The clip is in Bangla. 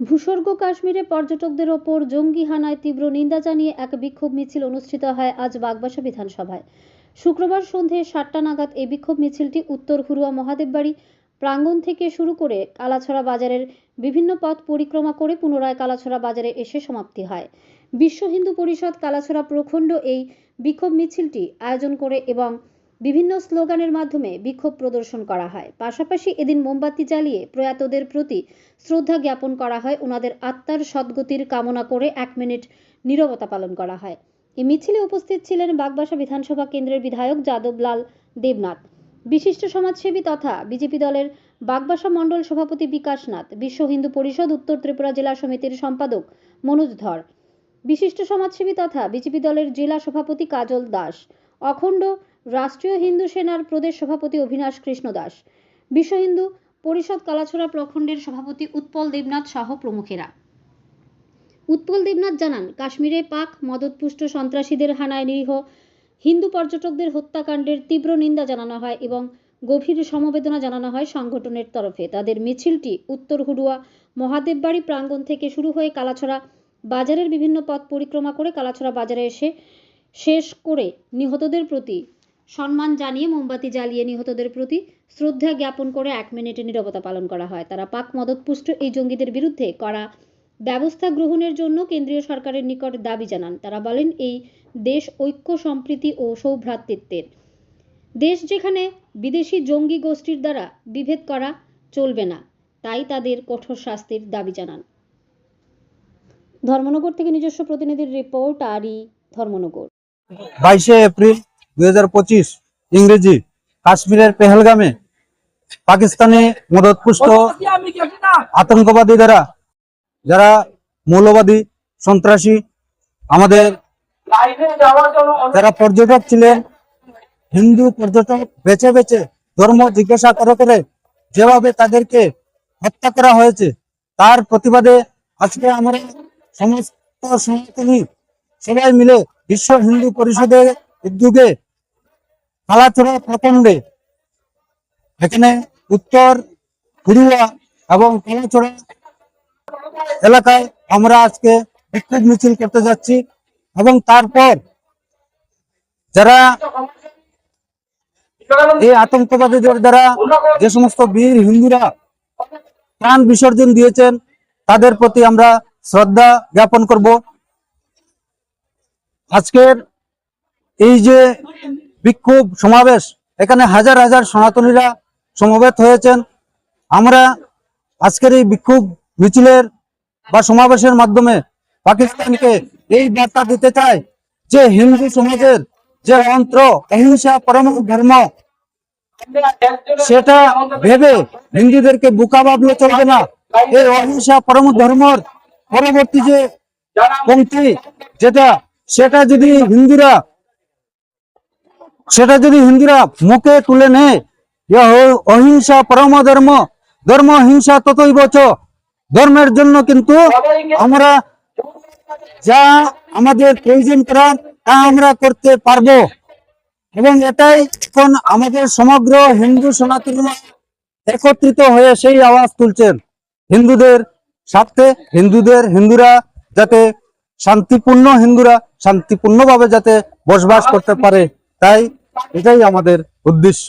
ভূস্বর্গ কাশ্মীরে পর্যটকদের ওপর জঙ্গি হানায় তীব্র নিন্দা জানিয়ে এক বিক্ষোভ মিছিল অনুষ্ঠিত হয় আজ বাগবাসা বিধানসভায়। শুক্রবার সন্ধে সাতটা নাগাদ এই বিক্ষোভ মিছিলটি উত্তর হুরুয়া মহাদেববাড়ি প্রাঙ্গণ থেকে শুরু করে কালাছড়া বাজারের বিভিন্ন পথ পরিক্রমা করে পুনরায় কালাছড়া বাজারে এসে সমাপ্তি হয়। বিশ্ব হিন্দু পরিষদ কালাছড়া প্রখণ্ড এই বিক্ষোভ মিছিলটি আয়োজন করে এবং বিভিন্ন স্লোগানের মাধ্যমে বিক্ষোভ প্রদর্শন করা হয়। পাশাপাশি এদিন মোমবাতি জ্বালিয়ে প্রয়াতদের প্রতি শ্রদ্ধা জ্ঞাপন করা হয়। ওনাদের আত্মার সদ্গতির কামনা করে এক মিনিট নীরবতা পালন করা হয়। এই মিছিলে উপস্থিত ছিলেন বাগবাসা বিধানসভা কেন্দ্রের বিধায়ক যাদবলাল দেবনাথ। বিশিষ্ট সমাজসেবী তথা বিজেপি দলের বাগবাসা মণ্ডল সভাপতি বিকাশ নাথ, বিশ্ব হিন্দু পরিষদ, উত্তর ত্রিপুরা জেলা সমিতির সম্পাদক মনোজ ধর, বিশিষ্ট সমাজসেবী তথা বিজেপি দলের জেলা সভাপতি কাজল দাস, অখণ্ড রাষ্ট্রীয় হিন্দু সেনার প্রদেশ সভাপতি অভিনাশ কৃষ্ণ দাস, বিশ্ব হিন্দু পরিষদ কালাছড়া প্রখণ্ডের সভাপতি উৎপল দেবনাথ সহ প্রমুখেরা। উৎপল দেবনাথ জানান, কাশ্মীরে পাক মদতপুষ্ট সন্ত্রাসীদের হানায় নিরীহ হিন্দু পর্যটকদের হত্যাকাণ্ডের তীব্র নিন্দা জানানো হয় এবং গভীর সমবেদনা জানানো হয় সংগঠনের তরফে। তাদের মিছিলটি উত্তর হুডুয়া মহাদেববাড়ি প্রাঙ্গণ থেকে শুরু হয়ে কালাছড়া বাজারের বিভিন্ন পথ পরিক্রমা করে কালাছড়া বাজারে এসে শেষ করে নিহতদের প্রতি সম্মান জানিয়ে মোমবাতি জ্বালিয়ে নিহতদের প্রতি শ্রদ্ধা জ্ঞাপন করে এক মিনিটে নীরবতা পালন করা হয়। তারা পাক মদতপুষ্ট এই জঙ্গিদের বিরুদ্ধে করা ব্যবস্থা গ্রহণের জন্য কেন্দ্রীয় সরকারের নিকট দাবি জানান। তারা বলেন, এই দেশ ঐক্য, সম্প্রীতি ও সৌভ্রাতৃত্বের দেশ যেখানে বিদেশি জঙ্গি গোষ্ঠীর দ্বারা বিভেদ করা চলবে না, তাই তাদের কঠোর শাস্তির দাবি জানান। ধর্মনগর থেকে নিজস্ব প্রতিনিধির রিপোর্ট, আরই ধর্মনগর। বাইশে এপ্রিল দুই হাজার পঁচিশ ইংরেজি কাশ্মীরের পেহেলগামে পাকিস্তানি মদতপুষ্ট আতঙ্কবাদী দ্বারা যারা মৌলবাদী সন্ত্রাসী আমাদের যারা পর্যটক ছিলেন, হিন্দু পর্যটক বেছে বেছে ধর্ম জিজ্ঞাসা করে করে যেভাবে তাদেরকে হত্যা করা হয়েছে, তার প্রতিবাদে আজকে আমরা সমস্ত সনাতনী সবাই মিলে বিশ্ব হিন্দু পরিষদের উদ্যোগে কালাচড়া প্রখণ্ডে। এখানে উত্তর পুরুয়া এবং কালাচড়া এলাকায় আমরা আজকে বিক্ষোভ মিছিল করতে যাচ্ছি এবং তারপর যারা এই আতঙ্কবাদীদের দ্বারা যে সমস্ত বীর হিন্দুরা প্রাণ বিসর্জন দিয়েছেন, তাদের প্রতি আমরা শ্রদ্ধা জ্ঞাপন করব। আজকের এই যে বিক্ষোভ সমাবেশ। এখানে হাজার হাজার সনাতনীরা সমবেত হয়েছেন। আমরা আজকের এই বিক্ষোভ মিছিলের বা সমাবেশের মাধ্যমে পাকিস্তানকে এই বার্তা দিতে চাই যে হিন্দু সমাজের যে মন্ত্র অহিংসা, পরম ধর্ম, সেটা ভেবে হিন্দুদেরকে বোকা ভাবলে চলবে না। এই অহিংসা, পরম ধর্মর পরবর্তী যে পঙ্ক্তি, যেটা, সেটা যদি হিন্দুরা সেটা যদি হিন্দুরা মুখে তুলে নেয় অহিংসা পরম ধর্ম ধর্ম হিংসা ততই বচ ধর্মের জন্য কিন্তু আমরা যা আমাদের প্রয়োজন করার তা আমরা করতে পারব। এবং এটাই এখন আমাদের সমগ্র হিন্দু সনাতন একত্রিত হয়ে সেই আওয়াজ তুলছেন। হিন্দুদের স্বার্থে হিন্দুদের হিন্দুরা যাতে শান্তিপূর্ণ হিন্দুরা শান্তিপূর্ণভাবে যাতে বসবাস করতে পারে, তাই এটাই আমাদের উদ্দেশ্য।